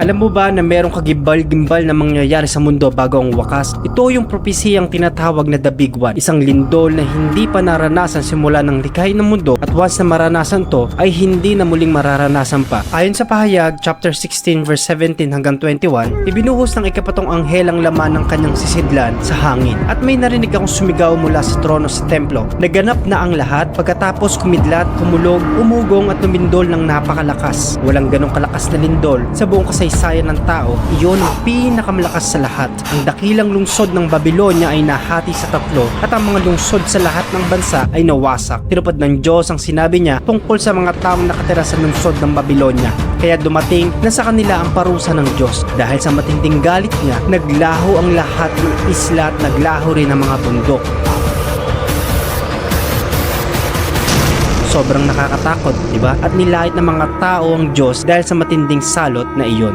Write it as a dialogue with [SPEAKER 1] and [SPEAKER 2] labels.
[SPEAKER 1] Alam mo ba na merong kagimbal-gimbal na mangyayari sa mundo bago ang wakas? Ito yung propesiyang tinatawag na The Big One. Isang lindol na hindi pa naranasan simula ng likhain ng mundo at once na maranasan to ay hindi na muling mararanasan pa. Ayon sa pahayag, chapter 16 verse 17 hanggang 21, ibinuhos ng ikapatong anghel ang laman ng kanyang sisidlan sa hangin. At may narinig akong sumigaw mula sa trono sa templo. Naganap na ang lahat pagkatapos kumidlat, kumulog, umugong at lumindol ng napakalakas. Walang ganong kalakas na lindol sa buong kasaysayan ng tao. Iyon ang pinakamalakas sa lahat. Ang dakilang lungsod ng Babylonia ay nahati sa tatlo at ang mga lungsod sa lahat ng bansa ay nawasak. Tinupad ng Diyos ang sinabi niya tungkol sa mga taong nakatira sa lungsod ng Babylonia. Kaya dumating na sa kanila ang parusa ng Diyos. Dahil sa matinding galit niya, naglaho ang lahat ng isla at naglaho rin ang mga bundok. Sobrang nakakatakot, di ba? At nilait ng mga tao ang Diyos dahil sa matinding salot na iyon.